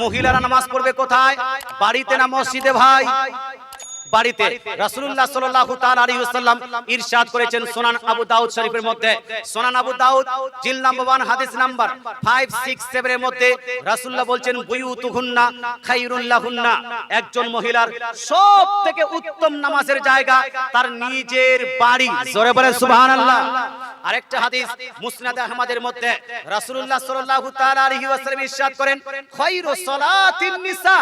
মহিলারা নামাজ পড়বে কোথায়? বাড়িতে না মসজিদে, ভাই? বাড়িতে। রাসূলুল্লাহ সাল্লাল্লাহু তাআলা আলাইহি ওয়াসাল্লাম ইরশাদ করেছেন সুনান আবু দাউদ শরীফের মধ্যে। সুনান আবু দাউদ, জিল নাম্বার 1 হাদিস নাম্বার 567 এর মধ্যে রাসূলুল্লাহ বুয়ুতুহুন্না খায়রুল লাহুন্না। একজন মহিলার সবথেকে উত্তম নামাজের জায়গা তার নিজের বাড়ি। জোরে বলেন সুবহানাল্লাহ। আরেকটা হাদিস মুসনাদ আহমদের মধ্যে রাসূলুল্লাহ সাল্লাল্লাহু তাআলা আলাইহি ওয়াসাল্লাম ইরশাদ করেন খায়রু সালাতিন নিসা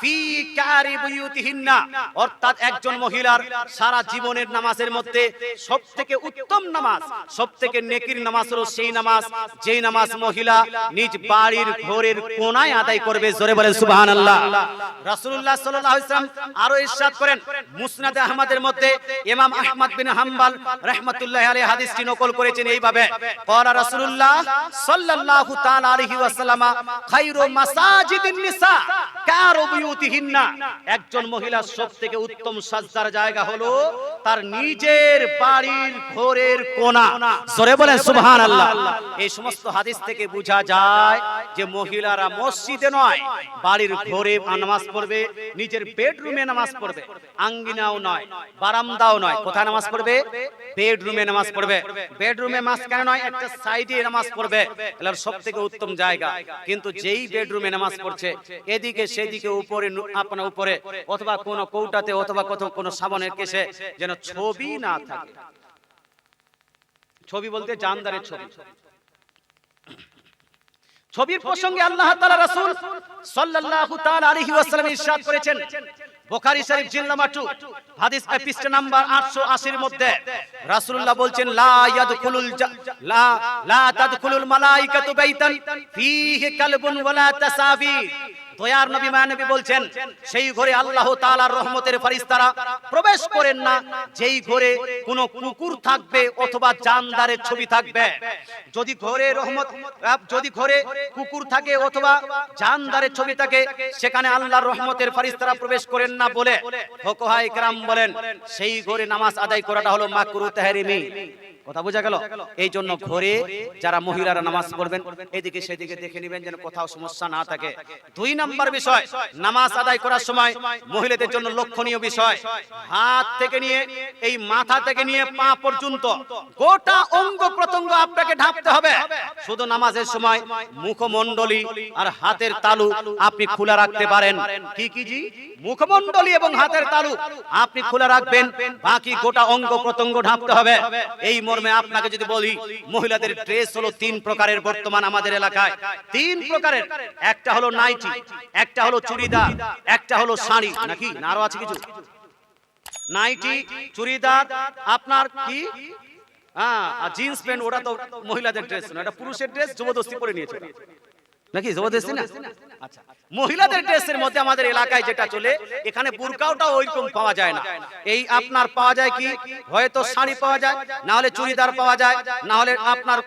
ফি কারি বুয়ুতিহিন্না। অর্থাৎ একজন মহিলার সারা জীবনের নামাজের মধ্যে সবথেকে উত্তম নামাজ, সবথেকে নেকির নামাজ হলো সেই নামাজ, যেই নামাজ মহিলা নিজ বাড়ির ঘরের কোণায় আদায় করবে, জোরে বলেন সুবহানাল্লাহ। রাসূলুল্লাহ সাল্লাল্লাহু আলাইহি ওয়াসাল্লাম আরও ইরশাদ করেন, মুসনাদ আহমদের মধ্যে ইমাম আহমদ বিন হাম্বল রাহমাতুল্লাহি আলাইহি হাদিসটি নকল করেছেন এইভাবে। ক্বালা রাসূলুল্লাহ সাল্লাল্লাহু তাআলা আলাইহি ওয়াসাল্লাম খায়রু মাসাজিদিন একজন মহিলার সবথেকে উত্তম সাজদার জায়গা হলো তার নিজের বাড়ির ঘরের কোণা। জোরে বলেন সুবহানাল্লাহ। এই সমস্ত হাদিস থেকে বোঝা যায় যে মহিলারা মসজিদে নয় বাড়ির ঘরে নামাজ পড়বে নিজের বেডরুমে নামাজ পড়বে আঙ্গিনাও নয় বারান্দাও নয় কোথায় নামাজ পড়বে? বেডরুমে নামাজ পড়বে? বেডরুমে মাঝখানে নয় একটা সাইডে নামাজ পড়বে এলার সব থেকে উত্তম জায়গা। কিন্তু যেই বেডরুমে নামাজ পড়ছে এদিকে সেদিকে উপরে আপনার উপরে, অথবা কোন কৌটাতে অথবা কোথাও কোন সাবানের কেসে যেন ছবি না থাকে। ছবি বলতে জানদারের ছবি। ছবির প্রসঙ্গে আল্লাহ তাআলা রাসূল সাল্লাল্লাহু তাআলা আলাইহি ওয়াসাল্লাম ইরশাদ করেছেন, বুখারী শরীফ জিল নাম্বার 2 হাদিস পৃষ্ঠা নাম্বার 880 এর মধ্যে। রাসূলুল্লাহ বলছেন, লা ইয়াদখুলুল লা লা তাদখুলুল মালাইকাতু বাইতান ফীহি কালবুন ওয়ালা তাসাফির দয়ার নবী মায়ানবী বলছেন, সেই ঘরে আল্লাহ তাআলার রহমতের ফেরেশতারা প্রবেশ করেন না। যেই ঘরে কোনো কুকুর থাকবে অথবা জানদারের ছবি থাকবে। যদি ঘরে রহমত, যদি ঘরে কুকুর থাকে অথবা জানদারের ছবি থাকে, সেখানে আল্লাহর রহমতের ফেরেশতারা প্রবেশ করেন না বলে। ফোকাহা ইকরাম বলেন, সেই ঘরে নামাজ আদায় করাটা হলো মাকরু তাহরিমি কথা বোঝা গেল? এই জন্য ঘরে যারা মহিলারা নামাজ পড়বেন, এদিকে সেদিকে দেখে নেবেন যেন কোথাও সমস্যা না থাকে। দুই নাম্বার বিষয়, নামাজ আদায় করার সময় মহিলাদের জন্য লক্ষণীয় বিষয়, হাত থেকে নিয়ে, এই মাথা থেকে নিয়ে পা পর্যন্ত গোটা অঙ্গ প্রত্যঙ্গ আপনাকে ঢাকতে হবে। শুধু নামাজের সময় মুখমণ্ডলী আর হাতের তালু আপনি খোলা রাখতে পারেন। কি কি জি? মুখমণ্ডলী এবং হাতের তালু আপনি খোলা রাখবেন, বাকি গোটা অঙ্গ প্রত্যঙ্গ ঢাকতে হবে। এই মর্মে আপনাকে যদি বলি, মহিলাদের ড্রেস হলো তিন প্রকারের বর্তমান আমাদের এলাকায়। তিন প্রকারের। একটা হলো নাইটি, একটা হলো চুড়িদার, একটা হলো শাড়ি। নাকি? আরও আছে কিছু? নাইটি, চুড়িদার, আপনার কি? হ্যাঁ জিন্স প্যান্ট, ওটা তো মহিলাদের ড্রেস না, এটা পুরুষের ড্রেস জবরদস্তি পরে নিয়েছে। নাকি জবরদস্তি না? আচ্ছা মহিলাদের ড্রেসের মধ্যে আমাদের এলাকায় যেটা চলে এখানে বুরকাওটা ওইরকম পাওয়া যায় না। এই আপনার পাওয়া যায় কি? হয়তো শাড়ি পাওয়া যায় না হলে চুড়িদার পাওয়া যায় না হলে আপনার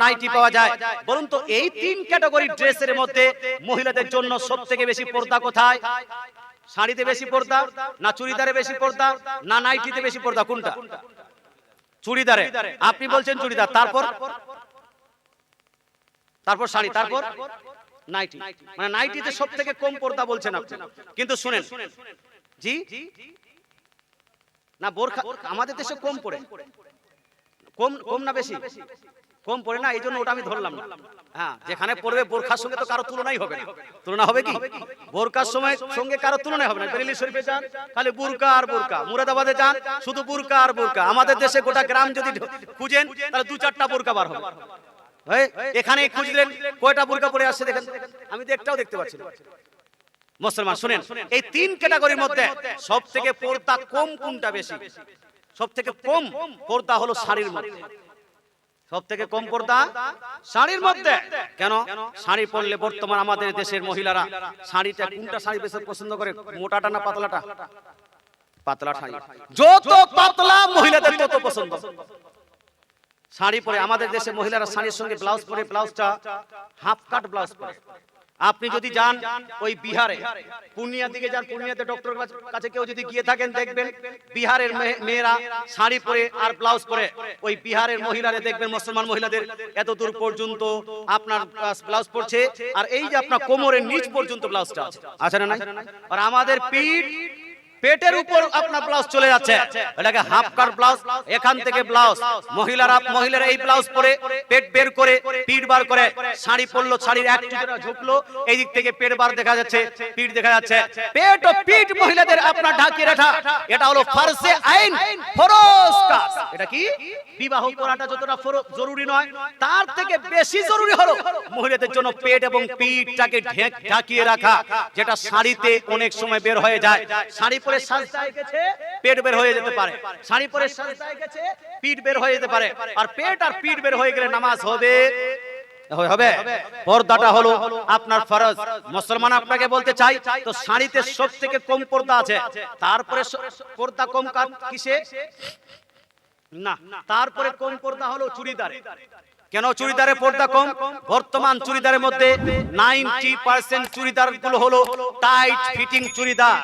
নাইটি পাওয়া যায়। বলুন তো এই তিন ক্যাটাগরি ড্রেসের মধ্যে মহিলাদের জন্য সবথেকে বেশি পর্দা কোথায়? শাড়িতে বেশি পর্দা না চুড়িদারে বেশি পর্দা না নাইটিতে বেশি পর্দা কোনটা? চুড়িদারে। আপনি বলছেন চুড়িদার তারপর? তারপর শাড়ি তারপর নাইটি। মানে নাইটিতে সব থেকে কম পর্দা বলছেন আপনি। কিন্তু শুনেন। জি? না বোরখা আমাদের দেশে কম পড়ে। কম কম না বেশি? কম পড়ে না এই জন্য ওটা আমি ধরলাম না। হ্যাঁ যেখানে পড়বে বোরখার সঙ্গে তো কারও তুলনাই হবে না। তুলনা হবে কি? বোরকার সময় সঙ্গে কারও তুলনাই হবে না। বেরেলি শরীফে যান খালি বুরকা আর বুরকা মুরাদাবাদে যান শুধু বুরকা আর বুরকা। আমাদের দেশে গোটা গ্রাম যদি খুঁজেন তাহলে দু চারটা বুরকা বার হবে। এখানে খুঁজলেন কয়টা বুরকা পরে আসছে দেখেন? আমি তো একটাও দেখতে পাচ্ছি না। মুসলমান শুনেন এই তিন ক্যাটাগরির মধ্যে সব থেকে পর্দা কম কোনটা বেশি? সব থেকে কম পর্দা হলো শাড়ির মধ্যে। সব থেকে কম পর্দা শাড়ির মধ্যে। কেন? শাড়ি পরলে বর্তমান আমাদের দেশের মহিলারা শাড়িটা কোনটা শাড়ি বেশি পছন্দ করে? মোটাটা না পাতলাটা? পাতলা শাড়ি যত পাতলা মহিলাদের তত পছন্দ। শাড়ি পরে আমাদের দেশে মহিলারা শাড়ির সঙ্গে ব্লাউজ পরে ব্লাউজটা হাফ কাট ব্লাউজ পরে। আপনি যদি যান ওই বিহারে পূর্ণিয়ার দিকে যান পূর্ণিয়াতে ডক্টর কাছে কেউ যদি গিয়ে থাকেন দেখবেন বিহারের মেয়ে- মেয়েরা শাড়ি পরে আর ব্লাউজ পরে। ওই বিহারের মহিলারা দেখবেন মুসলমান মহিলাদের এত দূর পর্যন্ত আপনার ব্লাউজ পরছে আর এই যে আপনার কোমরের নিচ পর্যন্ত ব্লাউজটা আছে। আছে না নাই? আর আমাদের পিঠ পেটের উপর আপনার ব্লাউজ চলে যাচ্ছে। এটাকে হাফ কাট ব্লাউজ এখান থেকে ব্লাউজ মহিলারা মহিলারা এই ব্লাউজ পরে পেট বের করে পিঠ বার করে শাড়ি পরলো শাড়ির এক টুকরা ঝুঁকলো এই দিক থেকে পেট বার দেখা যাচ্ছে পিঠ দেখা যাচ্ছে। পেট ও পিঠ মহিলাদের আপনার ঢাকিয়ে রাখা। এটা হলো ফারসে আইন ফরজ কাজ। এটা কি? বিবাহ করাটা যতটা ফরজ জরুরি নয় তার থেকে বেশি জরুরি হলো মহিলাদের জন্য পেট এবং পিঠটাকে ঢেক ঢাকিয়ে রাখা যেটা শাড়িতে অনেক সময় বের হয়ে যায়। শাড়ি পরে সাজদায় গেছে পেট বের হয়ে যেতে পারে। শাড়ি পরে সাজদায় গেছে পিঠ বের হয়ে যেতে পারে। আর পেট আর পিঠ বের হয়ে গেলে নামাজ হবে। হবে। পর্দাটা হলো আপনার ফরজ। মুসলমান আপনাকে বলতে চাই তো শাড়িতে সব থেকে কম পর্দা আছে। তারপরে পর্দা কম কিসে? না তারপরে কম পর্দা হলো চুড়িদারে কেন চুড়িদারের পর্দা কম? বর্তমান চুড়িদারের মধ্যে নাইনটি পার্সেন্ট চুড়িদারগুলো হলো টাইট ফিটিং চুড়িদার।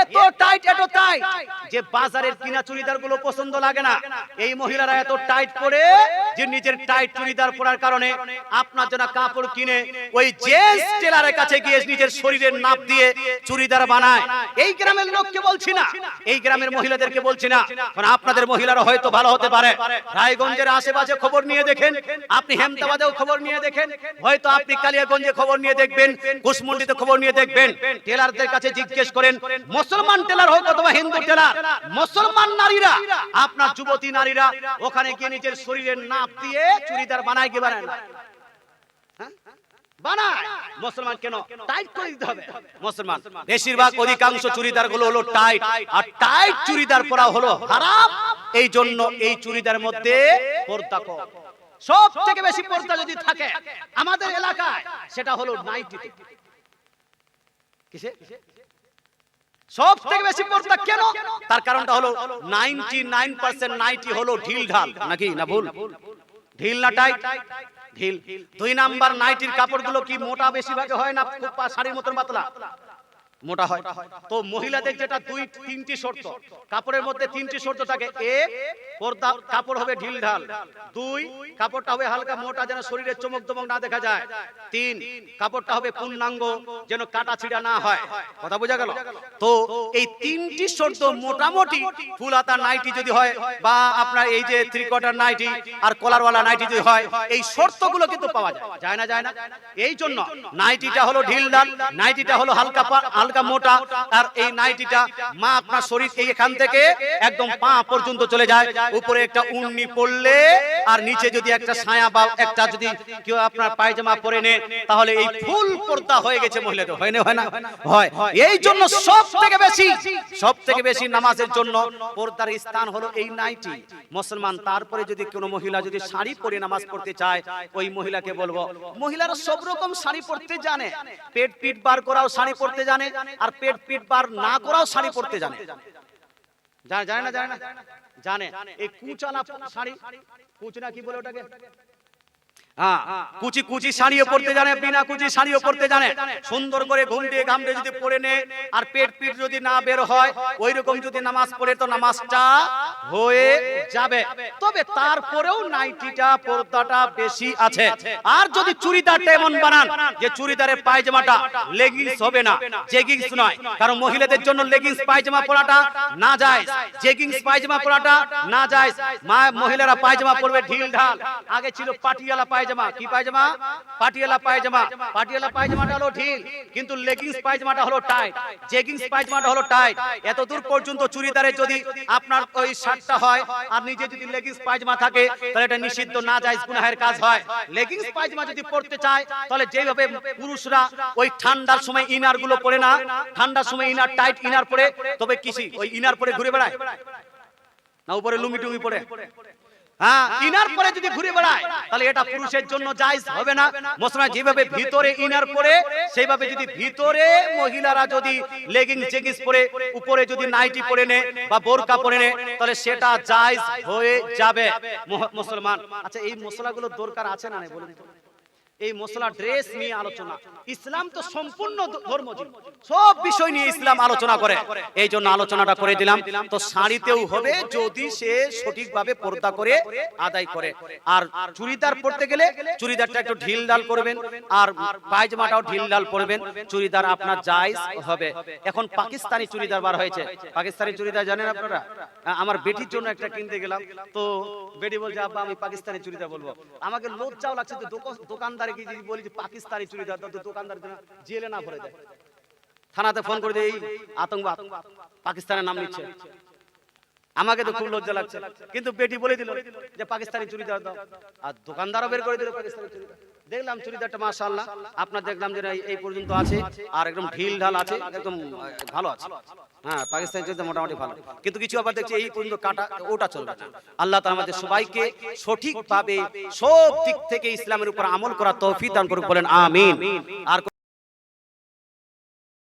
এত টাইট এত টাইট যে বাজারের কিনা চুড়িদারগুলো পছন্দ লাগে না, এই মহিলারা এত টাইট পরে যে নিজের টাইট চুড়িদার পরার কারণে আপনার জন্য কাপড় কিনে ওই জেন্টস টেলারের কাছে গিয়ে নিজের শরীরের নাপ দিয়ে চুড়িদার বানায়। এই গ্রামের লোককে বলছি না, এই গ্রামের মহিলাদেরকে বলছি না। আপনাদের মহিলারা হয়তো ভালো হতে পারে। রায়গঞ্জের আশেপাশে খবর নিয়ে দেখেন আপনি হেমতাবাদেও খবর নিয়ে দেখেন। হয়তো আপনি কালিয়াগঞ্জে খবর নিয়ে দেখবেন, কুশমন্ডিতে খবর নিয়ে দেখবেন। টেলারদের কাছে জিজ্ঞেস করেন, মুসলমান টেলার হোক অথবা হিন্দু টেলার, মুসলমান নারীরা, আপনার যুবতী নারীরা ওখানে গিয়ে নিজের শরীরের নাপ দিয়ে চুড়িদার বানায় কি বানায় না? হ্যাঁ? মুসলমান কেন? টাইট করে দিতে হবে। মুসলমান। বেশিরভাগ অধিকাংশ চুড়িদারগুলো হলো টাইট। আর টাইট চুড়িদার পরা হলো হারাম। এই জন্য এই চুড়িদার মধ্যে পর্দা কম। সব থেকে বেশি পর্দা যদি থাকে আমাদের এলাকায়, সেটা হলো কিসে সব থেকে বেশি পর্দা কেন? তার কারণটা হলো নাইনটি নাইন পার্সেন্ট নাইটি হলো ঢিল ঢাল, নাকি? না ভুল? ঢিল না টাইট ঢিল। দুই নাম্বার নাইটির কাপড়গুলো কি মোটা বেশিরভাগে হয় না শাড়ির মতন পাতলা? মোটা হয়। তো মহিলাদের যেটা দুই, তিনটি শর্ত, কাপড়ের মধ্যে তিনটি শর্ত থাকে। এক পর্দা, কাপড় হবে ঢিল ঢাল। দুই, কাপড়টা হবে হালকা মোটা যেন শরীরের চমক দমক না দেখা যায়। তিন, কাপড়টা হবে পূর্ণাঙ্গ যেন কাটা ছিড়া না হয়। কথা বোঝা গেল? তো এই তিনটি শর্ত মোটামুটি ফুল হাতা নাইটি যদি হয় বা আপনার এই যে থ্রি কোয়ার্টার নাইটি আর কলারওয়ালা নাইটি যদি হয়, এই শর্তগুলো কিন্তু পাওয়া যায়। যায় না যায় না? এই জন্য নাইটিটা হলো ঢিল ডাল নাইটিটা হলো হালকা পা- হালকা মোটা, আর এই নাইটিটা মা আপনার শরীর এখান থেকে একদম পা পর্যন্ত চলে যায়। উপরে একটা উন্নি পড়লে আর নিচে যদি একটা ছায়া বা একটা যদি কেউ আপনার পায়জামা পরে নে তাহলে এই ফুল পর্দা হয়ে গেছে মহিলাদের হয় না হয় না? হয়। এই জন্য সব থেকে বেশি সব থেকে বেশি নামাজের জন্য পর্দার স্থান হলো এই নাইটি। মুসলমান, তারপরে যদি কোনো মহিলা যদি শাড়ি পরে নামাজ পড়তে চায়, ওই মহিলাকে বলব, মহিলারা সব রকম শাড়ি পরতে জানে। পেট পিট বার করাও শাড়ি পরতে জানে আর পেট পিট বার না করাও শাড়ি পরতে জানে। জানে জানে না জানে না? জানে। এই কুচালা শাড়ি? কুচনা কি বলে ওটাকে? কুচি কুচি শাড়িও পরতে জানে, বিনা কুচি শাড়িও পরতে জানে। সুন্দর করে ঘুম দিয়ে ঘাম দিয়ে যদি পরে নে, আর পেট পিট যদি না বের হয় ওই রকম যদি নামাজ পড়ে তো নামাজটা হয়ে যাবে। তবে তারপরেও নাইটিটা, পর্দাটা বেশি আছে। আর যদি চুড়িদারটা এমন বানান যে চুড়িদারের পায়জামাটা লেগিংস হবে না জেগিংস নয়। কারণ মহিলাদের জন্য লেগিংস পায়জামা পরাটা না যায়। জেগিংস পায়জামা পরাটা না যায়। মা মহিলারা পায়জামা পরবে ঢিল ঢাল। আগে ছিল পাটিয়ালা পায়জামা। কি পায়জামা? পাটিয়ালা পায়জামা। পাটিয়ালা পায়জামাটা হলো ঢিল, কিন্তু লেগিংস পায়জামাটা হলো টাইট জেগিংস পায়জামাটা হলো টাইট এত দূর পর্যন্ত চুড়িদারে যদি আপনার ওই শার্টটা হয় আর নিচে যদি লেগিংস পায়জামা থাকে, তাহলে এটা নিষিদ্ধ না যায় গুনাহের কাজ হয়। লেগিংস পায়জামা যদি পরতে চায়, তাহলে যেভাবে পুরুষরা ওই ঠান্ডার সময় ইনারগুলো পরে না, ঠান্ডার সময় ইনার টাইট ইনার পরে, তবে কিসি ওই ইনার পরে ঘুরে বেড়ায়? না উপরে লুঙ্গি টুঙ্গি পরে? হ্যাঁ ইনার পরে যদি ঘুরে বেড়ায় তাহলে এটা পুরুষের জন্য জায়েজ হবে না। মুসলমান যেভাবে ভিতরে ইনার পরে সেইভাবে যদি ভিতরে মহিলারা যদি লেগিং জেগিংস পরে উপরে যদি নাইটি পরে নে বা বোরকা পরে নে তাহলে সেটা জায়েজ হয়ে যাবে। মুসলমান আচ্ছা এই মশলাগুলো দরকার আছে না বলুন? এই মশলা ড্রেস নিয়ে আলোচনা। ইসলাম তো সম্পূর্ণ ধর্মজীব। সব বিষয় নিয়ে ইসলাম আলোচনা করে। এই জন্য আলোচনাটা করে দিলাম। তো শাড়িতেও হবে যদি সে সঠিকভাবে পর্দা করে আদায় করে। আর চুড়িদার পরতে গেলে চুড়িদারটা একটু ঢিল ডাল করবেন। আর পায়জামাটাও ঢিল ডাল পরবেন চুড়িদার আপনার জায়েজ হবে। এখন পাকিস্তানি চুড়িদার বার হয়েছে। পাকিস্তানি চুড়িদার জানেন আপনারা? আমার বেটির জন্য একটা কিনতে গেলাম। তো বেটি বলছে আব্বা আমি পাকিস্তানি চুড়িদার বলব আমাকে লজ্জাও লাগছে যে দোকান- দোকানদারকে যদি বলি যে পাকিস্তানি চুরি দাও, তো দোকানদার জেলে না ভরে দেয়। থানাতে ফোন করে দেয় আতঙ্কবাদ পাকিস্তানের নাম নিচ্ছে। আমাকে তো খুব লজ্জা লাগছে। কিন্তু বেটি বলে দিল যে পাকিস্তানি চুরি দাও। আর দোকানদারও বের করে দিল পাকিস্তানি চুড়িদার দেখলাম চুড়িদারটা, মাশাআল্লাহ। আপনার দেখলাম যে এই পর্যন্ত আছে, আর একদম ঢিল ঢাল আছে, একদম ভালো আছে। হ্যাঁ পাকিস্তানি চুড়িদার মোটামুটি ভালো। কিন্তু কিছু আবার দেখছি, এই পর্যন্ত কাটা, ওটা চলবে আল্লাহ তাআলা আমাদের সবাইকে সঠিকভাবে সব দিক থেকে ইসলামের উপর আমল করার তৌফিক দান করুক, বলেন, আমিন। আর